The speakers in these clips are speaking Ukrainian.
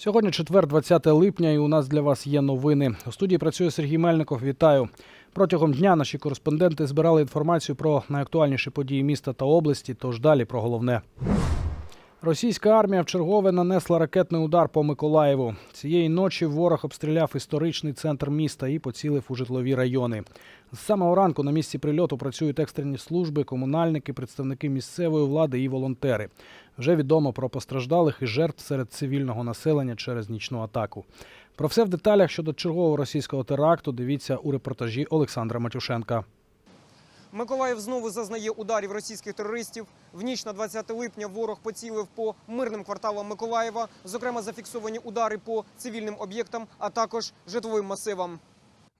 Сьогодні четвер, 20 липня, і у нас для вас є новини. У студії працює Сергій Мельников. Вітаю. Протягом дня наші кореспонденти збирали інформацію про найактуальніші події міста та області. Тож далі про головне. Російська армія вчергове нанесла ракетний удар по Миколаєву. Цієї ночі ворог обстріляв історичний центр міста і поцілив у житлові райони. З самого ранку на місці прильоту працюють екстрені служби, комунальники, представники місцевої влади і волонтери. Вже відомо про постраждалих і жертв серед цивільного населення через нічну атаку. Про все в деталях щодо чергового російського теракту дивіться у репортажі Олександра Матюшенка. Миколаїв знову зазнає ударів російських терористів. В ніч на 20 липня ворог поцілив по мирним кварталам Миколаєва. Зокрема, зафіксовані удари по цивільним об'єктам, а також житловим масивам.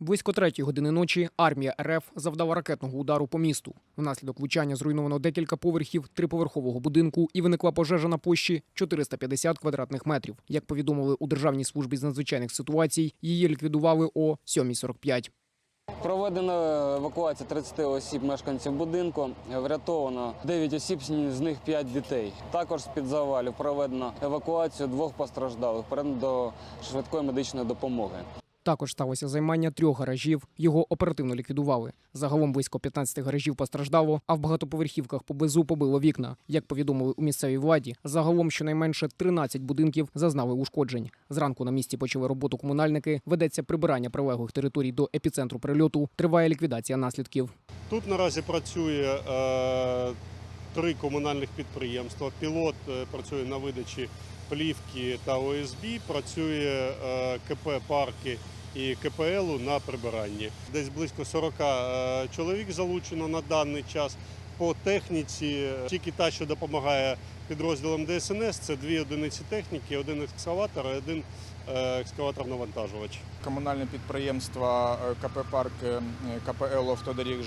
Близько третьої години ночі армія РФ завдала ракетного удару по місту. Внаслідок влучання зруйновано декілька поверхів триповерхового будинку і виникла пожежа на площі 450 квадратних метрів. Як повідомили у Державній службі з надзвичайних ситуацій, її ліквідували о 7.45. Проведено евакуація 30 осіб мешканців будинку. Врятовано 9 осіб, з них 5 дітей. Також з-під завалів проведено евакуацію двох постраждалих передано до швидкої медичної допомоги. Також сталося займання трьох гаражів. Його оперативно ліквідували. Загалом близько 15 гаражів постраждало, а в багатоповерхівках поблизу побило вікна. Як повідомили у місцевій владі, загалом щонайменше 13 будинків зазнали ушкоджень. Зранку на місці почали роботу комунальники. Ведеться прибирання прилеглих територій до епіцентру прильоту. Триває ліквідація наслідків. Тут наразі працює е, три комунальних підприємства. Пілот е, працює на видачі плівки та ОСБ, працює е, КП парки і КПЛ на прибиранні. Десь близько 40 е, чоловік залучено на даний час. По техніці тільки та, що допомагає підрозділам ДСНС, це дві одиниці техніки, один екскаватор і один е, екскаватор-навантажувач. комунальне підприємство е, КП Парк КПЛ Автодоріг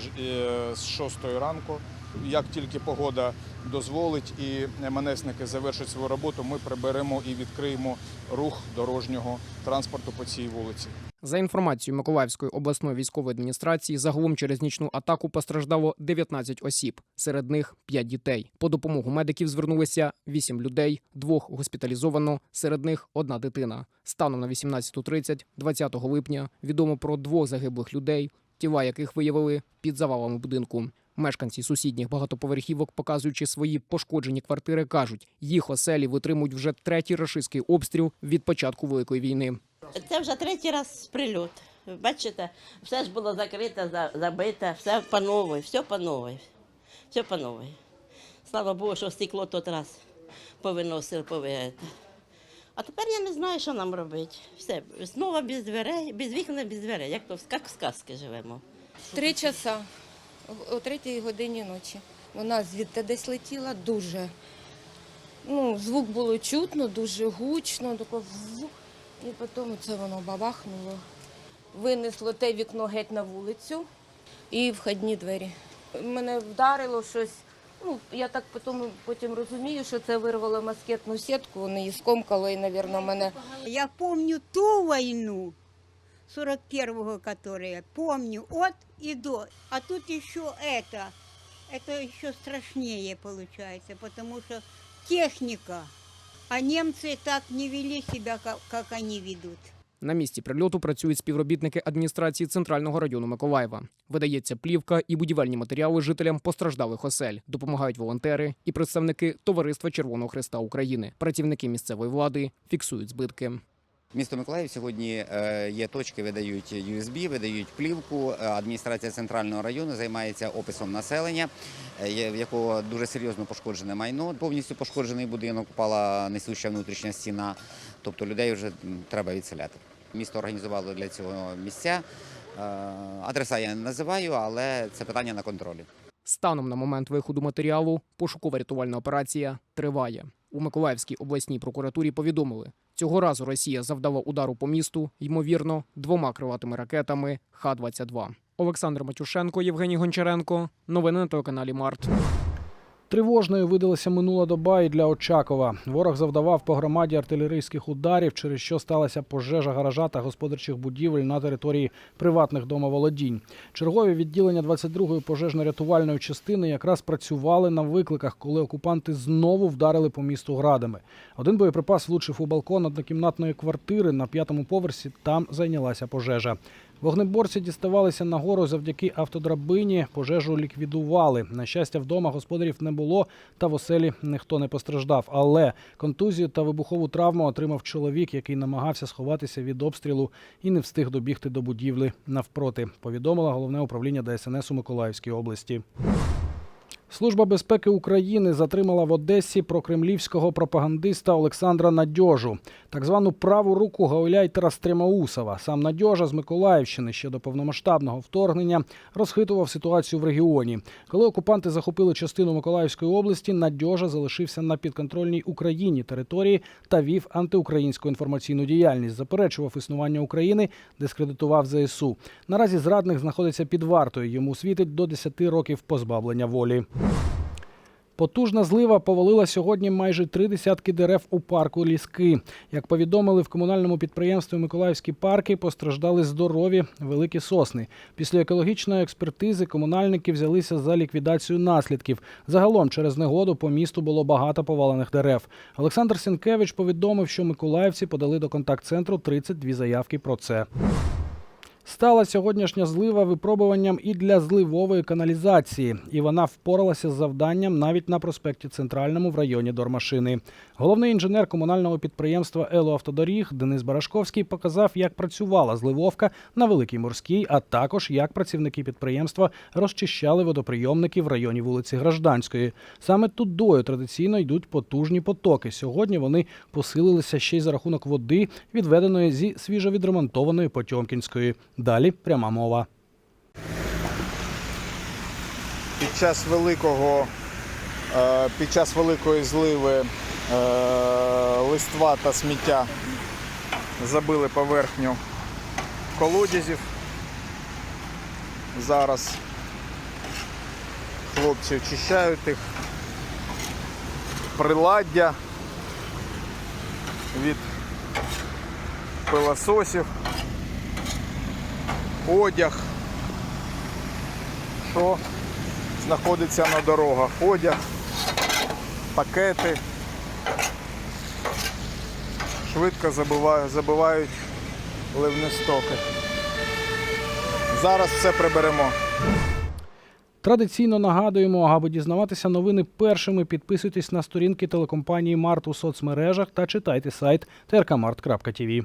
з 6 ранку. Як тільки погода дозволить і МНСники завершать свою роботу, ми приберемо і відкриємо рух дорожнього транспорту по цій вулиці. За інформацією Миколаївської обласної військової адміністрації, загалом через нічну атаку постраждало 19 осіб, серед них 5 дітей. По допомогу медиків звернулися 8 людей, двох госпіталізовано, серед них одна дитина. Станом на 18.30, 20 липня, відомо про двох загиблих людей, тіла яких виявили під завалами будинку. Мешканці сусідніх багатоповерхівок, показуючи свої пошкоджені квартири, кажуть, їх оселі витримують вже третій рашистський обстріл від початку великої війни. Це вже третій раз прильот. Бачите, все ж було закрите, забите, все по новій, все по новій. Все по новій. Слава Богу, що стекло тот раз повиносили, повиїти. А тепер я не знаю, що нам робити. Все, знову без дверей, без вікна, без дверей, як то як в сказки живемо. Три часа о- третій годині ночі. Вона звідти десь летіла дуже. Ну, звук було чутно, дуже гучно, таке ву. І потім це воно бабахнуло. Винесло те вікно геть на вулицю і входні двері. Мене вдарило щось. Ну, я так потім, потім розумію, що це вирвало москетну сітку, воно її скомкало і, мабуть, мене Я помню ту войну, 41-го, которая, помню от и до. А тут еще это, это еще страшнее получается, потому что техника, а німці так не вели себе, як вони ведуть. На місці прильоту працюють співробітники адміністрації центрального району Миколаєва. Видається плівка і будівельні матеріали жителям постраждалих осель. Допомагають волонтери і представники Товариства Червоного Христа України. Працівники місцевої влади фіксують збитки. Місто Миколаїв сьогодні е, є точки, видають USB, видають плівку. Е, Адміністрація центрального району займається описом населення, е, в якого дуже серйозно пошкоджене майно. Повністю пошкоджений будинок, впала несуща внутрішня стіна. Тобто людей вже треба відселяти. Місто організувало для цього місця. Адреса я не називаю, але це питання на контролі. Станом на момент виходу матеріалу пошуково-рятувальна операція триває. У Миколаївській обласній прокуратурі повідомили, цього разу Росія завдала удару по місту, ймовірно, двома криватими ракетами Х-22. Олександр Матюшенко, Євгеній Гончаренко. Новини на телеканалі Март. Тривожною видалася минула доба і для Очакова. Ворог завдавав по громаді артилерійських ударів, через що сталася пожежа гаража та господарчих будівель на території приватних домоволодінь. Чергові відділення 22-ї пожежно-рятувальної частини якраз працювали на викликах, коли окупанти знову вдарили по місту градами. Один боєприпас влучив у балкон однокімнатної квартири на п'ятому поверсі. Там зайнялася пожежа. Вогнеборці діставалися нагору завдяки автодрабині. Пожежу ліквідували. На щастя, вдома господарів не було, та в оселі ніхто не постраждав. Але контузію та вибухову травму отримав чоловік, який намагався сховатися від обстрілу і не встиг добігти до будівлі навпроти. Повідомила головне управління ДСНС у Миколаївській області. Служба безпеки України затримала в Одесі прокремлівського пропагандиста Олександра Надьожу, так звану праву руку гауляйтера Стремаусова. Сам Надьожа з Миколаївщини ще до повномасштабного вторгнення розхитував ситуацію в регіоні. Коли окупанти захопили частину Миколаївської області, Надьожа залишився на підконтрольній Україні території та вів антиукраїнську інформаційну діяльність, заперечував існування України, дискредитував ЗСУ. Наразі зрадник знаходиться під вартою. Йому світить до 10 років позбавлення волі. Потужна злива повалила сьогодні майже три десятки дерев у парку Ліски. Як повідомили в комунальному підприємстві Миколаївські парки, постраждали здорові великі сосни. Після екологічної експертизи комунальники взялися за ліквідацію наслідків. Загалом через негоду по місту було багато повалених дерев. Олександр Сінкевич повідомив, що миколаївці подали до контакт-центру 32 заявки про це. Стала сьогоднішня злива випробуванням і для зливової каналізації, і вона впоралася з завданням навіть на проспекті Центральному в районі Дормашини. Головний інженер комунального підприємства «Елоавтодоріг» Денис Барашковський показав, як працювала зливовка на Великій Морській, а також як працівники підприємства розчищали водоприйомники в районі вулиці Гражданської. Саме тудою традиційно йдуть потужні потоки. Сьогодні вони посилилися ще й за рахунок води, відведеної зі свіжовідремонтованої Потьомкінської. Далі пряма мова. Під час великого, е, під час великої зливи е, листва та сміття забили поверхню колодязів. Зараз хлопці очищають їх. Приладдя від пилососів, одяг, що знаходиться на дорогах. Одяг, пакети. Швидко забивають, забивають ливні стоки. Зараз все приберемо. Традиційно нагадуємо, аби дізнаватися новини першими, підписуйтесь на сторінки телекомпанії Март у соцмережах та читайте сайт trkmart.tv.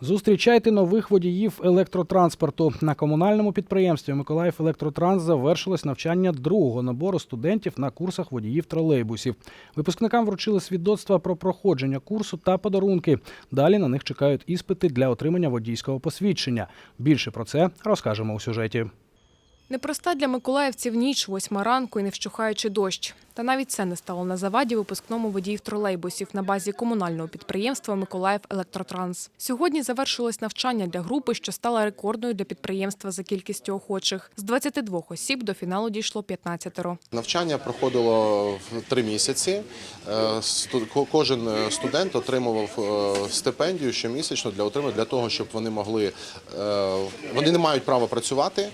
Зустрічайте нових водіїв електротранспорту. На комунальному підприємстві Миколаїв Електротранс завершилось навчання другого набору студентів на курсах водіїв тролейбусів. Випускникам вручили свідоцтва про проходження курсу та подарунки. Далі на них чекають іспити для отримання водійського посвідчення. Більше про це розкажемо у сюжеті. Непроста для миколаївців ніч, восьма ранку і не вщухаючи дощ. Та навіть це не стало на заваді випускному водіїв тролейбусів на базі комунального підприємства Миколаїв Електротранс. Сьогодні завершилось навчання для групи, що стала рекордною для підприємства за кількістю охочих. З 22 осіб до фіналу дійшло 15. Навчання проходило в три місяці. Е, Кожен е, студент отримував е, стипендію щомісячно для отримання для того, щоб вони могли вони не мають права працювати.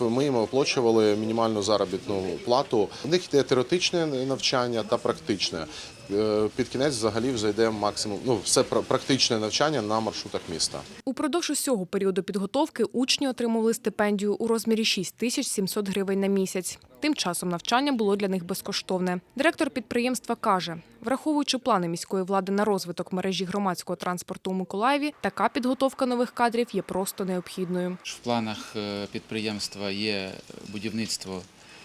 Ми їм оплачували мінімальну заробітну плату. У них йде теоретичне навчання та практичне. Е, Під кінець взагалі зайде максимум ну все пра- практичне навчання на маршрутах міста. Упродовж усього періоду підготовки учні отримували стипендію у розмірі 6 тисяч 700 гривень на місяць. Тим часом навчання було для них безкоштовне. Директор підприємства каже, враховуючи плани міської влади на розвиток мережі громадського транспорту у Миколаєві, така підготовка нових кадрів є просто необхідною. В планах е, підприємства є будівництво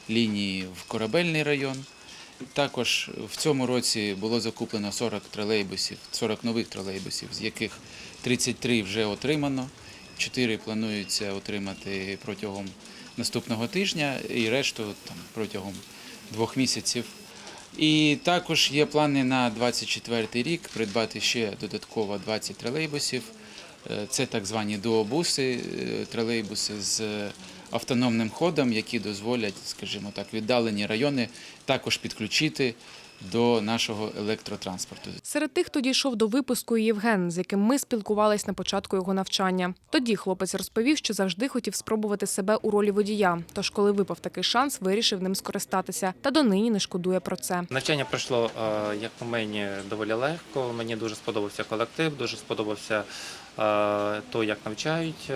лінії в корабельний район. Також в цьому році було закуплено 40 тролейбусів, 40 нових тролейбусів, з яких 33 вже отримано, 4 планується отримати протягом наступного тижня і решту там, протягом двох місяців. І також є плани на 24 рік придбати ще додатково 20 тролейбусів. Е, Це так звані дуобуси, е, тролейбуси з автономним ходам, які дозволять, скажімо так, віддалені райони також підключити до нашого електротранспорту. Серед тих, хто дійшов до випуску, і Євген, з яким ми спілкувались на початку його навчання. Тоді хлопець розповів, що завжди хотів спробувати себе у ролі водія. Тож, коли випав такий шанс, вирішив ним скористатися. Та донині не шкодує про це. Навчання пройшло, е, як по мені, доволі легко. Мені дуже сподобався колектив, дуже сподобався е, то, як навчають.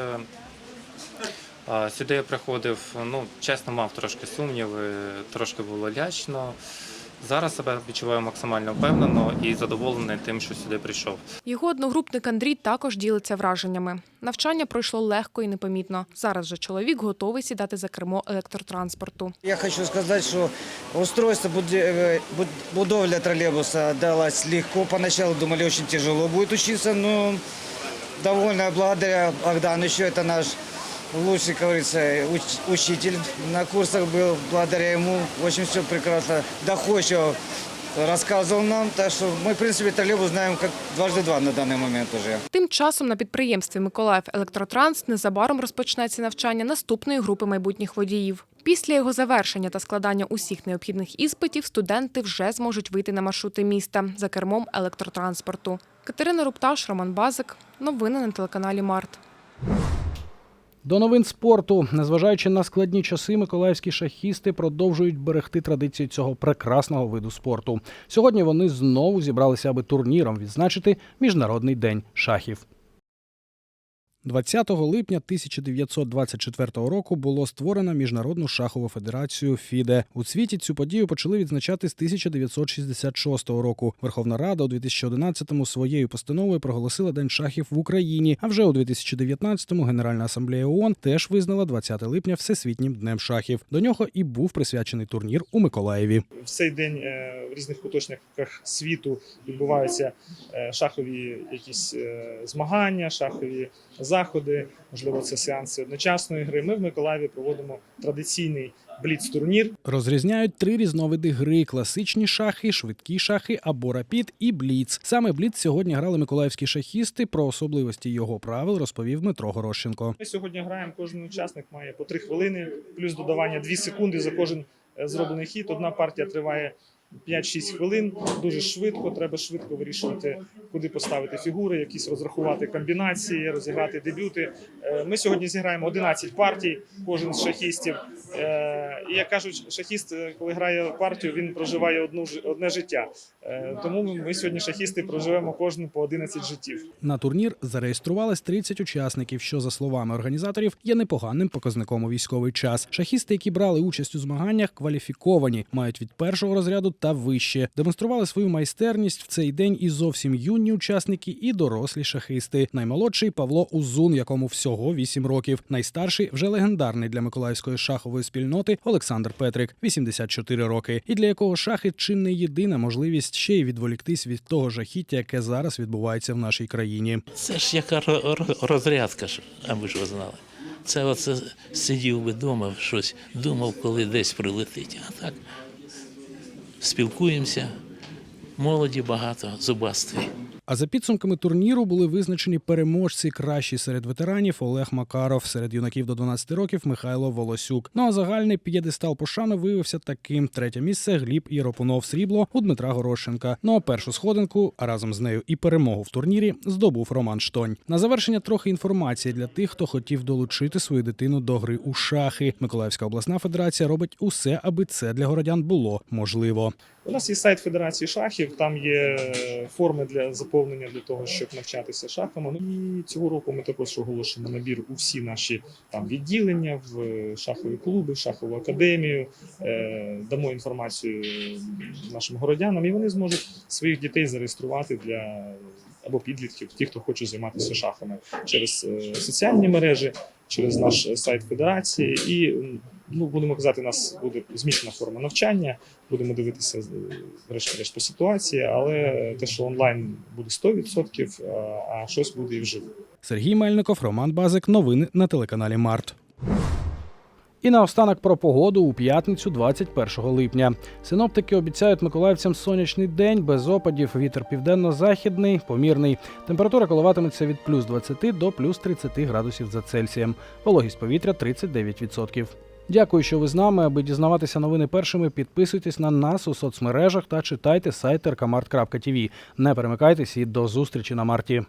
Е, е, Сюди я приходив, ну, чесно, мав трошки сумніви, трошки було лячно. Зараз себе відчуваю максимально впевнено і задоволений тим, що сюди прийшов. Його одногрупник Андрій також ділиться враженнями. Навчання пройшло легко і непомітно. Зараз же чоловік готовий сідати за кермо електротранспорту. Я хочу сказать, что устройство буд- будовля троллейбуса далась легко. Поначалу думали, очень тяжело будет учиться, но довольно благодаря Богдановичу, это наш лучший, как говорится, уч- учитель на курсах был. Благодаря ему очень все прекрасно, доходчиво рассказывал нам. Так что мы, в принципе, троллейбус знаем как дважды два на данный момент уже. Тим часом на підприємстві Миколаїв Електротранс незабаром розпочнеться навчання наступної групи майбутніх водіїв. Після його завершення та складання усіх необхідних іспитів студенти вже зможуть вийти на маршрути міста за кермом електротранспорту. Катерина Рупташ, Роман Базик. Новини на телеканалі Март. До новин спорту, незважаючи на складні часи, миколаївські шахісти продовжують берегти традиції цього прекрасного виду спорту. Сьогодні вони знову зібралися, аби турніром відзначити Міжнародний день шахів. 20 липня 1924 року було створено Міжнародну шахову федерацію ФІДЕ. У світі цю подію почали відзначати з 1966 року. Верховна Рада у 2011-му своєю постановою проголосила День шахів в Україні. А вже у 2019-му Генеральна асамблея ООН теж визнала 20 липня всесвітнім днем шахів. До нього і був присвячений турнір у Миколаєві. в цей день е, в різних куточниках світу відбуваються е, шахові якісь е, змагання, шахові заходи, можливо, це сеанси одночасної гри. Ми в Миколаєві проводимо традиційний бліц-турнір. Розрізняють три різновиди гри: класичні шахи, швидкі шахи або рапід і бліц. Саме бліц сьогодні грали миколаївські шахісти. Про особливості його правил розповів Дмитро Горощенко. Ми сьогодні граємо, кожен учасник має по 3 хвилини, плюс додавання 2 секунди за кожен е, зроблений хід. Одна партія триває 5-6 хвилин. Дуже швидко. Треба швидко вирішувати, куди поставити фігури, якісь розрахувати комбінації, розіграти дебюти. Е, Ми сьогодні зіграємо 11 партій, кожен з шахістів. Е, І як кажуть, шахіст, е, коли грає партію, він проживає одну одне життя. Тому ми сьогодні шахісти проживемо кожен по 11 життів. На турнір зареєструвалось 30 учасників, що за словами організаторів є непоганим показником у військовий час. Шахісти, які брали участь у змаганнях, кваліфіковані, мають від першого розряду та вище. Демонстрували свою майстерність в цей день і зовсім юні учасники, і дорослі шахисти. Наймолодший Павло Узун, якому всього 8 років. Найстарший вже легендарний для миколаївської шахової спільноти Олександр Петрик, 84 роки, і для якого шахи чи не єдина можливість ще й відволіктись від того жахіття, яке зараз відбувається в нашій країні. Це ж яка ро- ро- розрядка, ж, а ви ж ви знали. Це оце сидів би вдома, щось думав, коли десь прилетить. А так спілкуємося, молоді багато, зубастої. А за підсумками турніру були визначені переможці кращі серед ветеранів Олег Макаров, серед юнаків до 12 років Михайло Волосюк. Ну а загальний п'єдестал пошани виявився таким: третє місце Гліб Єропунов срібло у Дмитра Горошенка. Ну а першу сходинку, а разом з нею і перемогу в турнірі здобув Роман Штонь. На завершення трохи інформації для тих, хто хотів долучити свою дитину до гри у шахи. Миколаївська обласна федерація робить усе, аби це для городян було можливо. У нас є сайт Федерації шахів, там є е, форми для заповнення для того, щоб навчатися шахами. Ну, І цього року ми також оголошуємо набір у всі наші там відділення в е, шахові клуби, шахову академію. Е, Дамо інформацію нашим городянам, і вони зможуть своїх дітей зареєструвати для або підлітків, ті, хто хоче займатися шахами через е, соціальні мережі, через наш сайт Федерації. І ну будемо казати, у нас буде змішана форма навчання. Будемо дивитися е, врешті-решт по ситуації, але те, що онлайн буде 100%, а- а щось буде і вживу. Сергій Мельников, Роман Базик. Новини на телеканалі Март. І наостанок про погоду у п'ятницю, 21 липня. Синоптики обіцяють миколаївцям сонячний день без опадів. Вітер південно-західний, помірний. Температура коливатиметься від плюс 20 до плюс 30 градусів за Цельсієм. Вологість повітря 39%. Дякую, що ви з нами. Аби дізнаватися новини першими, підписуйтесь на нас у соцмережах та читайте сайт rkmart.tv. Не перемикайтесь і до зустрічі на марті.